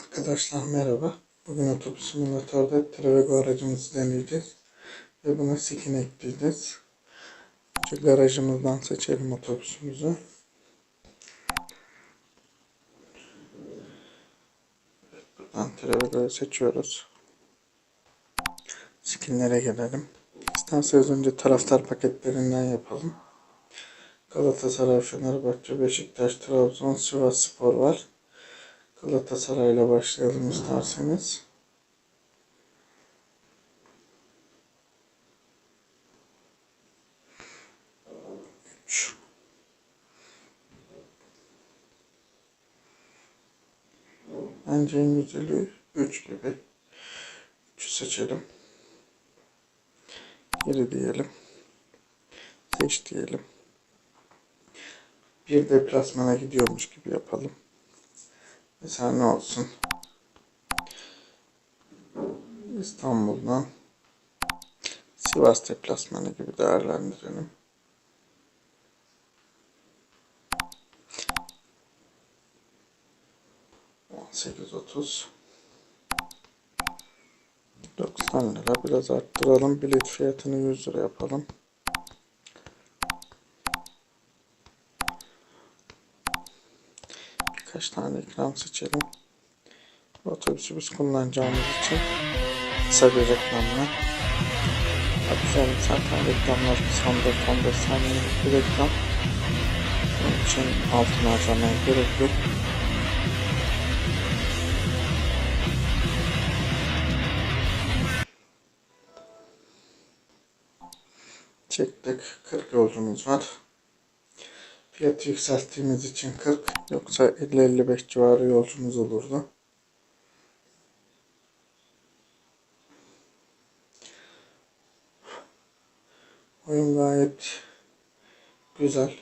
Arkadaşlar merhaba. Bugün otobüs simülatörde Travigo aracımızı deneyeceğiz. Ve buna skin ekleyeceğiz. Şu garajımızdan seçelim otobüsümüzü. Buradan Travigo'yu seçiyoruz. Skinlere gelelim. İsterseniz önce taraftar paketlerinden yapalım. Galatasaray, Fenerbahçe, Beşiktaş, Trabzon, Sivas Spor var. Galatasaray'la başlayalım isterseniz. Üç. Bence en güzeli 3 gibi. 3'ü seçelim. Geri diyelim. Seç diyelim. Bir deplasmana gidiyormuş gibi yapalım. Mesela ne olsun? İstanbul'dan Sivas deplasmanı gibi değerlendirelim. Sekiz otuz. 90 lira biraz arttıralım. Bilet fiyatını 100 lira yapalım. Birkaç tane ekran seçelim. Otobüsümüz kullanacağımız için kısa bir reklamla. Atıyorum zaten reklamlar kısa 14-15 saniyelik bir reklam. Onun için altına harcamaya gerek yok. Çektik. 40 yolcumuz var. Fiyatı yükselttiğimiz için 40 yoksa 50-55 civarı yolcumuz olurdu. Oyun gayet güzel.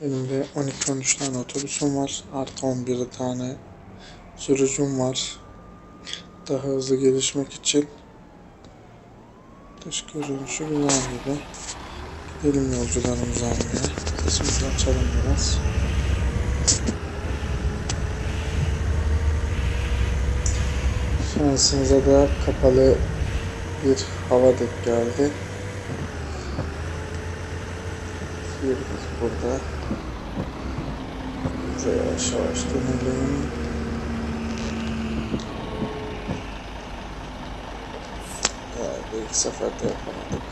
Benim de 12-13 tane otobüsüm var. Artı 11 tane sürücüm var. Daha hızlı gelişmek için dış görünüşü güzel gibi. Gidelim yolcularımızı almaya. Sesimizi açalım biraz. Şansımıza da kapalı bir hava denk geldi. Yerimiz burada. De yavaş yavaş dönelim. Galiba ilk seferde yapamadık.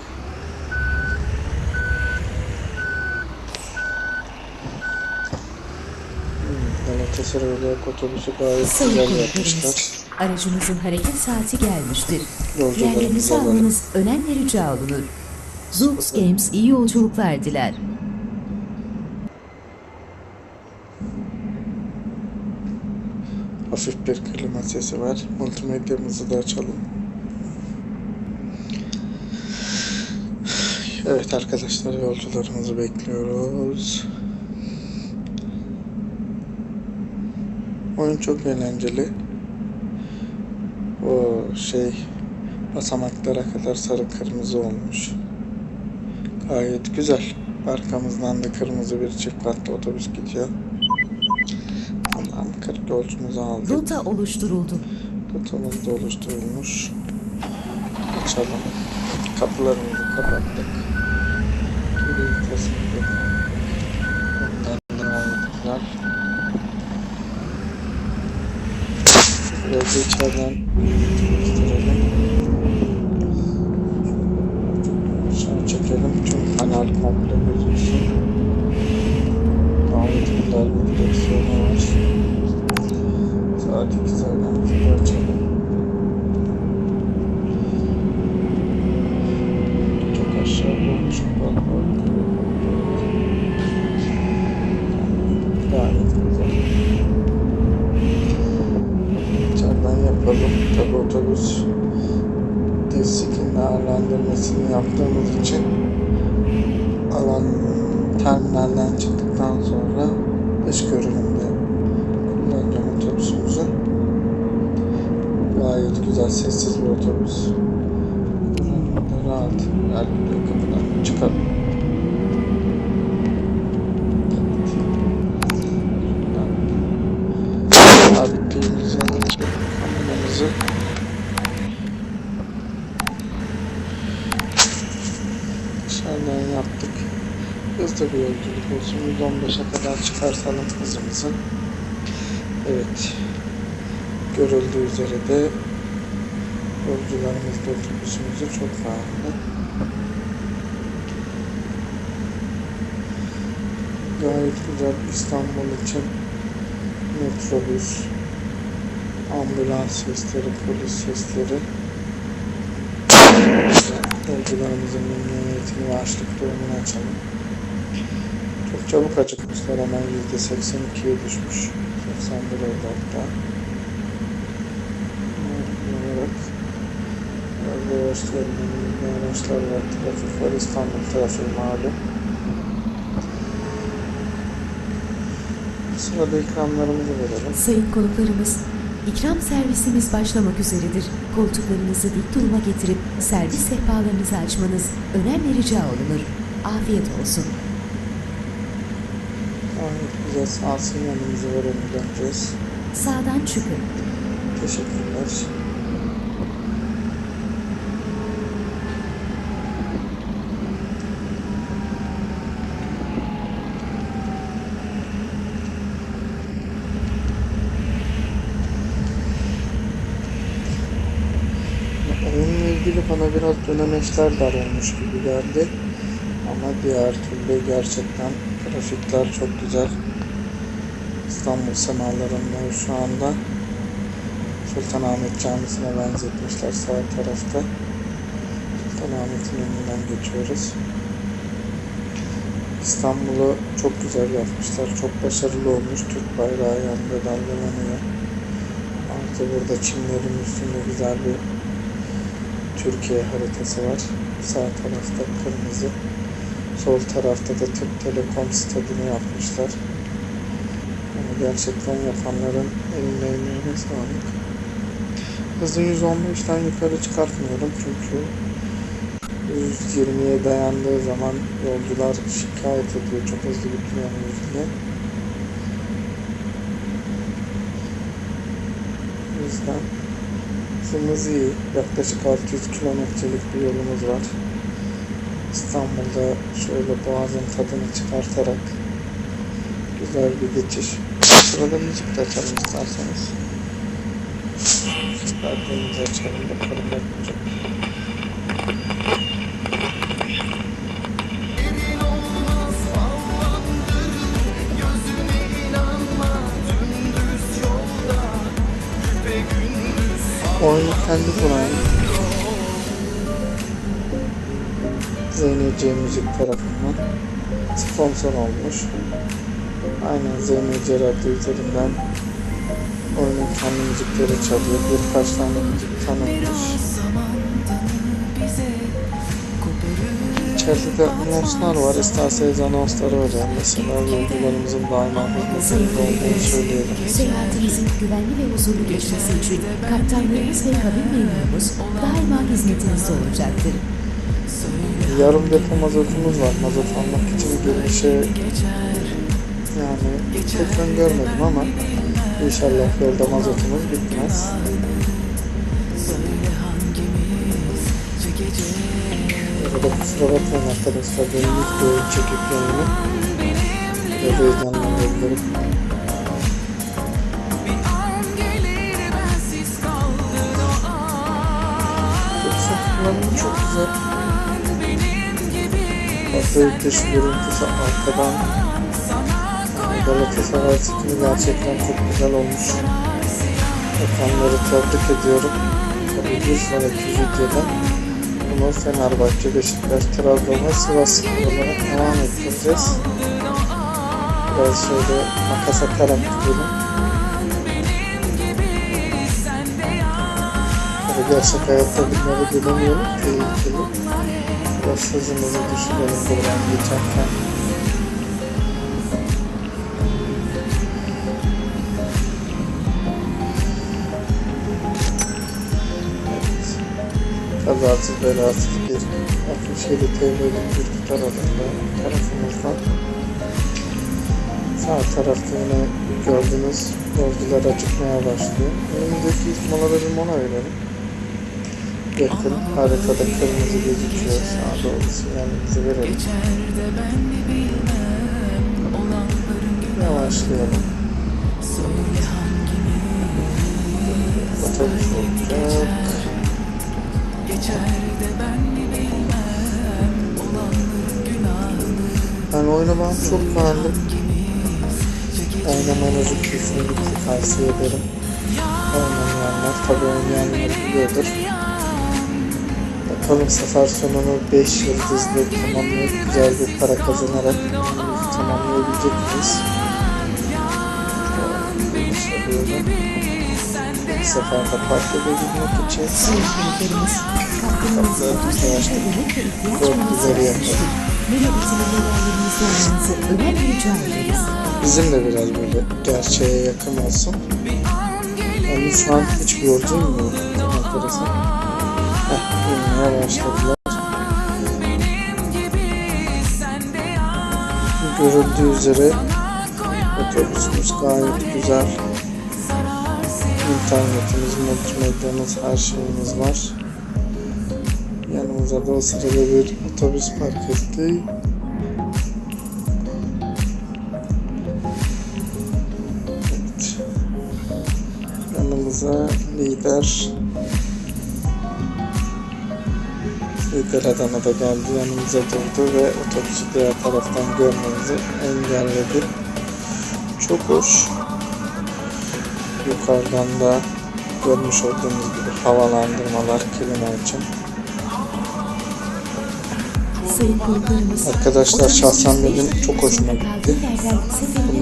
Galatasaray olarak otobüsü gayet Sayın güzel yapmışlar. aracınızın hareket saati gelmiştir. Yolcularımızı Yerlerinizi almanız önemli rica olunur. Zoox Games iyi yolculuklar diler. Hafif bir klima sesi var. Multimedyamızı da açalım. Evet arkadaşlar yolcularımızı bekliyoruz. Oyun çok eğlenceli. O şey basamaklara kadar sarı kırmızı olmuş. Gayet güzel. Arkamızdan da kırmızı bir çift katlı otobüs gidiyor. Tamam 40 yolcumuzu aldık. Rota oluşturuldu. Rotamız da oluşturulmuş. Açalım. Kapılarımızı kapattık. Da içeriden. Şunu çekelim. Tüm kanal komple gözüksün. Davet güzel bir direksiyonu var. Saat 2 saatimizi de açalım. Değerlendirmesini yaptığımız için alan terminalden çıktıktan sonra dış görünümde kullanacağım otobüsümüzü. Gayet güzel, sessiz bir otobüs. Rahat, her kapıdan çıkalım. Evet. Şuradan şeyimizi kameramızı dışarıdan yaptık. Hızlı bir yolculuk olsun. 115'e kadar çıkartalım hızımızı. Evet. Görüldüğü üzere de yolcularımız otobüsümüzü çok pahalı. Gayet güzel İstanbul için metrobüs, ambulans sesleri, polis sesleri yolcularımızın memnuniyetini ve açlık durumunu açalım. Çabuk acıkmışlar hemen %82'ye düşmüş. 81 oldu hatta. olarak araçların önünde araçlar var, trafik var, İstanbul trafiği malum. Sırada ikramlarımızı verelim. Sayın konuklarımız, ikram servisimiz başlamak üzeredir. Koltuklarınızı dik duruma getirip servis sehpalarınızı açmanız önemli rica olunur. Afiyet olsun. Güzel sağ sinyalimizi verelim döneceğiz. Sağdan çıkın. Teşekkürler. Oyunla ilgili bana biraz dönemeçler dar olmuş gibi geldi. Ama diğer türlü gerçekten grafikler çok güzel. İstanbul semalarında şu anda Sultanahmet Camisi'ne benzetmişler sağ tarafta. Sultanahmet'in önünden geçiyoruz. İstanbul'u çok güzel yapmışlar. Çok başarılı olmuş. Türk bayrağı yanında dalgalanıyor. Artı burada çimlerin üstünde güzel bir Türkiye haritası var. Sağ tarafta kırmızı. Sol tarafta da Türk Telekom stadını yapmışlar. Gerçekten yapanların eline emeğine sağlık. Hızı 115'ten yukarı çıkartmıyorum çünkü 120'ye dayandığı zaman yolcular şikayet ediyor çok hızlı gidiyorsunuz diye. O yüzden hızımız iyi. Yaklaşık 600 kilometrelik bir yolumuz var. İstanbul'da şöyle boğazın tadını çıkartarak güzel bir geçiş. Sırada müzik de açalım isterseniz. Perdeğimizi açalım bakalım ne yapacak. Oyunu kendi kuran ZNC Müzik tarafından sponsor olmuş. Aynen ZNC Radyo üzerinden oyunun kendi müzikleri çalıyor. Birkaç tane müzik tanınmış. İçeride de anonslar var. İsterseniz anonsları verelim. Mesela yolcularımızın daima hızlı olduğunu söyleyelim. Seyahatinizin güvenli ve huzurlu geçmesi için kaptanlarımız ve kabin memurumuz daima hizmetinizde olacaktır. Yarım depo mazotumuz var. Mazot almak için girişe yani pek öngörmedim ama inşallah yolda mazotumuz bitmez. Burada kusura bakmayın arkadaşlar benim ilk oyun çekip biraz heyecanlanabilirim. Yoksa kullanımı çok güzel. Fazla dış görüntüsü arkadan yani Galatasaray stili gerçekten çok güzel olmuş. Yapanları tebrik ediyorum. Tabii bir sonraki videoda bunu Fenerbahçe, Beşiktaş, Trabzon ve Sivas Spor olarak devam ettireceğiz. Biraz şöyle makas atarak gidelim. Tabii gerçek hayatta bunları bilemiyorum. Tehlikeli. Biraz hızımızı düşürelim buradan geçerken. Kazasız belasız bir 67 TL'lik bir tutar tarafımızdan. Sağ tarafta yine gördüğünüz yolcular acıkmaya başlıyor. Önümüzdeki ilk molada bir mola verelim. Yakın haritada kırmızı gözüküyor. Sağa doğru sinyalimizi verelim. Yavaşlayalım. Otobüs olacak. Ben oynamak çok beğendim. Oynamanızı kesinlikle tavsiye ederim. Oynamayanlar tabi oynayanlar biliyordur. Bakalım sefer sonunu 5 yıldızlı tamamlayıp güzel bir para kazanarak tamamlayabilecek miyiz? Soruyorum. Bu sefer de fark edebilmek için olmanızı önemli rica ederiz. bizim de biraz böyle gerçeğe yakın olsun. Yani şu an hiç gördüğüm yok. Enteresan. Heh, inmeye başladılar. Görüldüğü üzere otobüsümüz gayet güzel. İnternetimiz, multimedyamız, her şeyimiz var. Yanımıza da o sırada bir otobüs park etti. Evet. Yanımıza lider Lider Adana da geldi yanımıza durdu ve otobüsü diğer taraftan görmemizi engelledi. Çok hoş. Yukarıdan da görmüş olduğunuz gibi havalandırmalar klima için. Arkadaşlar şahsen benim çok hoşuma gitti.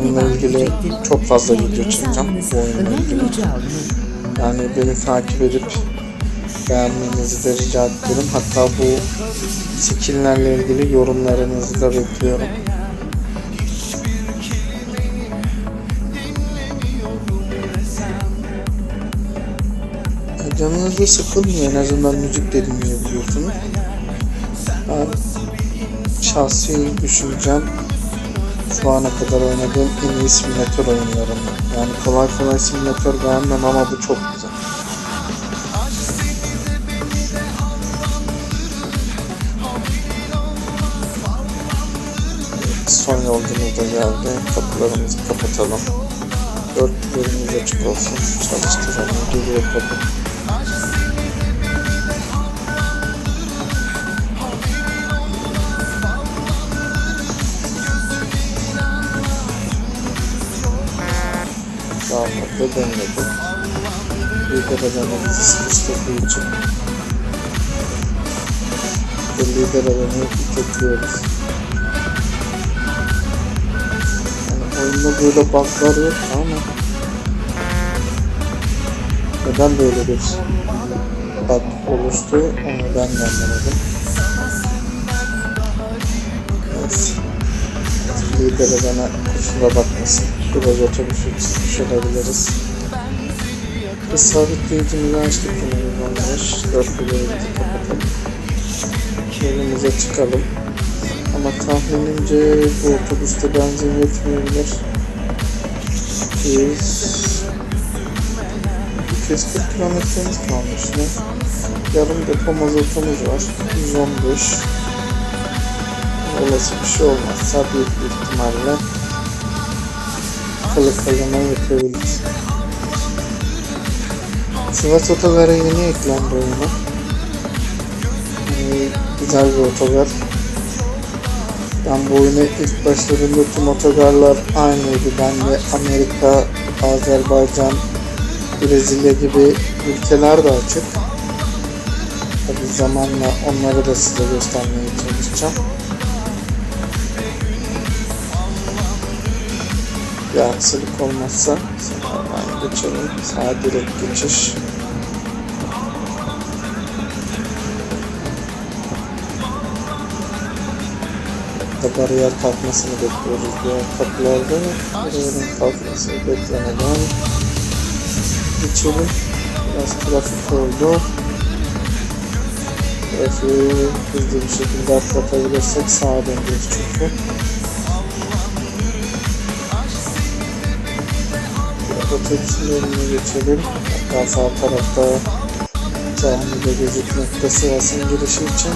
Bununla ilgili çok fazla video çekeceğim bu oyunla ilgili. Yani beni takip edip beğenmenizi de rica ederim. Hatta bu skill'lerle ilgili yorumlarınızı da bekliyorum. Ya Canınız da sıkılmıyor. En azından müzik de dinleyebiliyorsunuz. Ben şahsi düşüncem şu ana kadar oynadığım en iyi simülatör oyunlarında. Yani kolay kolay simülatör beğenmem ama bu çok güzel. Son yolcumuz da geldi. Kapılarımızı kapatalım. Dörtlerimiz açık olsun. Çalıştıralım. Geliyor kapı. Dönmedi. Lider adamı bizi sıkıştırdığı için ve lider adamı itekliyoruz. Yani oyunda böyle bug'lar yok ama neden böyle bir bug oluştu onu ben de anlamadım. Evet. Lider adana kusura bakmasın. Otobüsü çıkmış olabiliriz. Biz sabitleyicimizi açtık olmuş. Dört bileğimizi kapatalım. Yolumuza çıkalım. Ama tahminimce bu otobüste benzin yetmeyebilir. Biz 240 kilometremiz kalmış ne? Yarım depo mazotumuz var. 115. Olası bir şey olmazsa büyük bir ihtimalle kalı kalına yapabiliriz. Sivas Otogar'a yeni eklendi oyuna. Yani güzel bir otogar. Ben bu oyuna ilk başladığımda tüm otogarlar aynıydı. Ben de Amerika, Azerbaycan, Brezilya gibi ülkeler de açık. Tabi zamanla onları da size göstermeye çalışacağım. Bir aksilik olmazsa sınavdan geçelim. Sağa direkt geçiş. Da bariyer kalkmasını bekliyoruz diğer kapılarda. Bariyerin kalkmasını beklemeden geçelim. Biraz trafik oldu. Trafiği hızlı bir şekilde atlatabilirsek sağa döneceğiz çünkü. Otobüsün önüne geçelim. Hatta sağ tarafta camide gözükmekte Sivas'ın girişi için.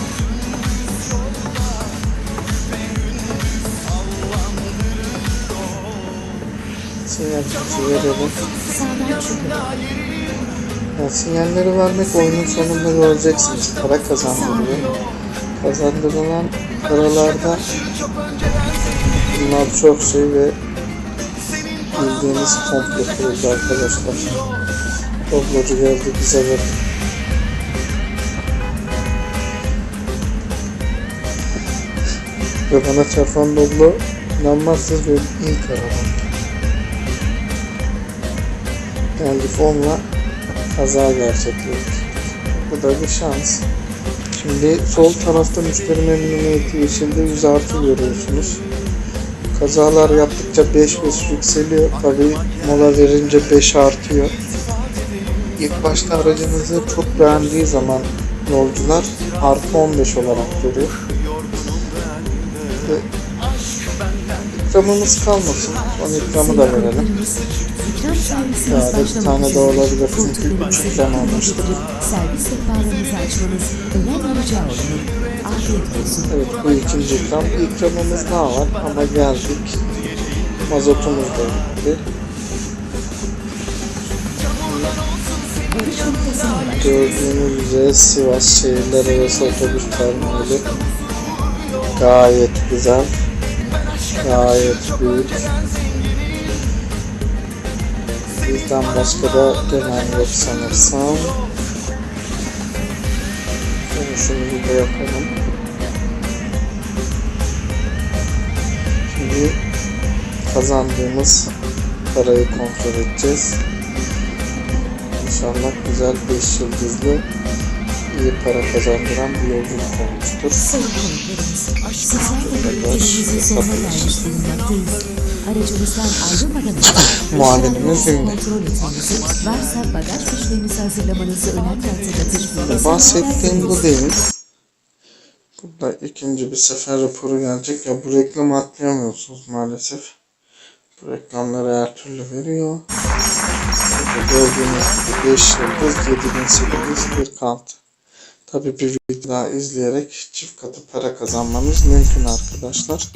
Sinyalimizi verelim. Sağdan çıkın. Yani sinyalleri vermek oyunun sonunda göreceksiniz. Para kazandırıyor. Kazandırılan paralarda bunlar çok şey ve bildiğiniz komple kuruldu arkadaşlar. Doblocu geldi bize verdi. Ve bana çarpan Doblo inanmazsınız benim ilk arabam. Geldi fonla kaza gerçekleşti. Bu da bir şans. Şimdi sol tarafta müşteri memnuniyeti yeşilde 100 artı görüyorsunuz. Kazalar yaptıkça 5-5 yükseliyor. Tabi mola verince 5 artıyor. İlk başta aracınızı çok beğendiği zaman yolcular artı 15 olarak görüyor. Ve ikramımız kalmasın. Son ikramı da verelim. Ya da bir tane daha olabilir çünkü üç ikram olsun. Evet bu ikinci ikram. Bir ikramımız daha var ama geldik. Mazotumuz da ulaştınız. Gördüğünüz üzere Sivas şehirler arası otobüs terminali. Gayet güzel. Gayet büyük. Bizden başka da gelen yok sanırsam. Dönüşümüzü de yapalım. Şimdi kazandığımız parayı kontrol edeceğiz. İnşallah güzel 5 yıldızlı iyi para kazandıran bir yolculuk olmuştur. Aracımızdan ayrılmadan Muavinimiz ünlü. varsa bagaj fişlerinizi hazırlamanızı. Bahsettiğim bu değil. Burada ikinci bir sefer raporu gelecek. Ya bu reklamı atlayamıyorsunuz maalesef. Reklamları her türlü veriyor. Burada gördüğünüz gibi 5 yıldız 7846. Tabii bir video daha izleyerek çift katı para kazanmanız mümkün arkadaşlar.